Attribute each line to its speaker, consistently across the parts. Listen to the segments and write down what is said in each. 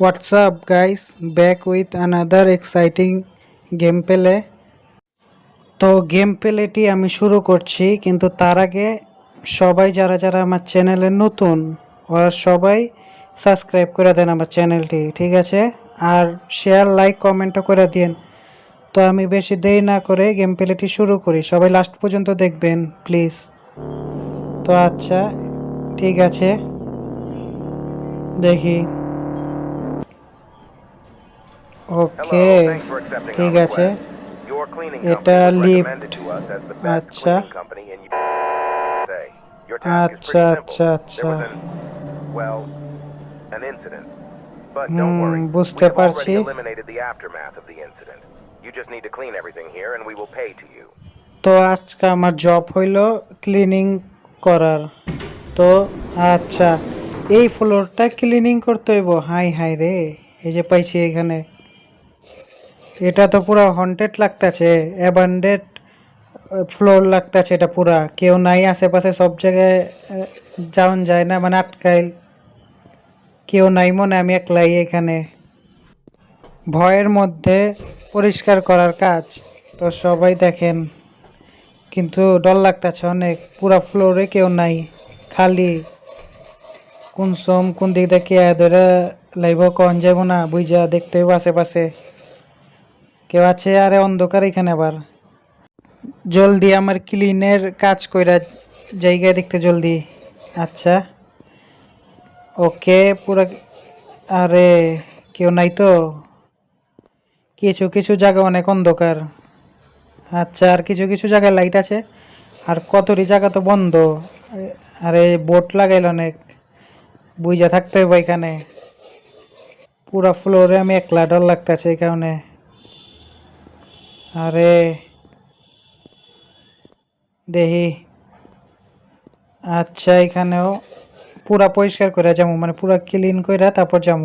Speaker 1: What's up, guys? Back with another exciting পেলে তো game পেলেটি আমি শুরু করছি কিন্তু তার আগে সবাই যারা যারা আমার চ্যানেলে নতুন ওরা সবাই সাবস্ক্রাইব করে দেন আমার চ্যানেলটি ঠিক আছে? আর শেয়ার লাইক কমেন্টও করে দিন তো আমি বেশি দেরি না করে গেম প্লেটি শুরু করি। সবাই লাস্ট পর্যন্ত দেখবেন প্লিজ তো আচ্ছা ঠিক আছে। দেখি। ওকে ঠিক আছে। এটা
Speaker 2: লিফট
Speaker 1: আচ্ছা। আচ্ছা, আচ্ছা। আচ্ছা
Speaker 2: আচ্ছা আচ্ছা।
Speaker 1: হুম বুঝতে পারছি। তো আজকে আমার জব হইল ক্লিনিং করার। তো আচ্ছা এই ফ্লোরটা ক্লিনিং করতে হইব। হাই হাই রে এই যে পাইছি এখানে। এটা তো পুরো হন্টেড লাগতেছে অ্যাবান্ডেড ফ্লোর লাগতেছে এটা পুরা। কেউ নাই আশেপাশে, সব জায়গায় যাওন যায় না মানে আটকাইল কেউ নাই মনে, আমি একলাই এখানে। ভয়ের মধ্যে পরিষ্কার করার কাজ, তো সবাই দেখেন। কিন্তু ডর লাগতেছে অনেক, পুরা ফ্লোরে কেউ নাই, খালি। কোন সোম, কোন দিক দিয়ে কে ধরে লাইব, কন যাব না, বুঝা দেখতে হইব আশেপাশে। কেউ আছে আরে অন্ধকার এখানে আবার। জলদি আমার ক্লিনের কাজ কইরা জায়গায় দেখতে জলদি। আচ্ছা। ওকে, পুরা আরে কেউ নাই তো? কিছু কিছু জায়গা অনেক অন্ধকার। আচ্ছা আর কিছু কিছু জায়গায় লাইট আছে। আর কতটি জায়গা তো বন্ধ। আরে বোট লাগাইল অনেক। বুঝা থাকতে হইব এখানে। পুরা ফ্লোরে আমি একলা ডর লাগতেছে এই কারণে। আরে দেখি আচ্ছা এখানেও পুরা পরিষ্কার করে যাব মানে পুরা ক্লিন করে তারপর যাব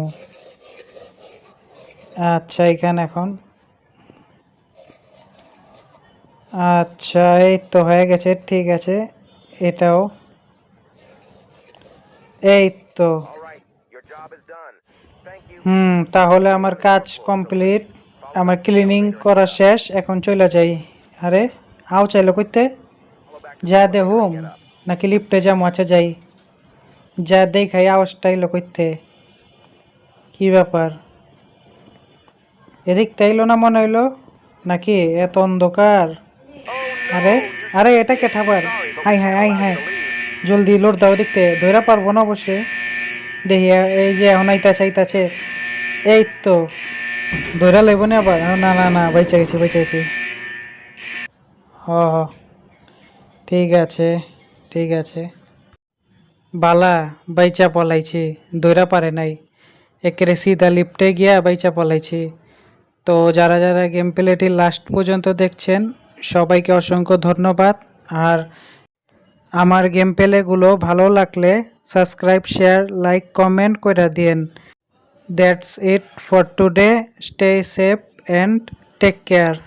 Speaker 1: আচ্ছা এখানে এখন। আচ্ছা এই তো হয়ে গেছে ঠিক আছে এটাও। এই তো. হুম তাহলে আমার কাজ কমপ্লিট আমার ক্লিনিং করা শেষ, এখন চলে যাই। আরে, আও চাইলো করতে যা দেহুম নাকি লিফটে যাব আচ্ছা যাই। যা দেখাই আওয়াজটা এলো করতে কি ব্যাপার? এদিক তাইলো না মনে হইল? নাকি এত অন্ধকার? আরে আরে, এটা কে ঠাবার হাই হাই হাই হাই। জলদি লোড দাও দেখতে ধরা পারব না অবশ্যই। দেখি এই যে এখন আইতাছে আইতাছে। এই তো। ধরা লাগবো না আবার? না না না বাইচা গেছি বাইচা গেছি হ হ। ঠিক আছে ঠিক আছে। বালা, বাইচা পলাইছি দৌড়া পারে নাই। একেরে সিধা লিফটে গিয়া বাইচা পলাইছি। তো যারা যারা গেম প্লেটি লাস্ট পর্যন্ত দেখছেন, সবাইকে অসংখ্য ধন্যবাদ। আর আমার গেম প্লেগুলো ভালো লাগলে সাবস্ক্রাইব শেয়ার লাইক কমেন্ট করে দিন That's it for today. Stay safe and take care.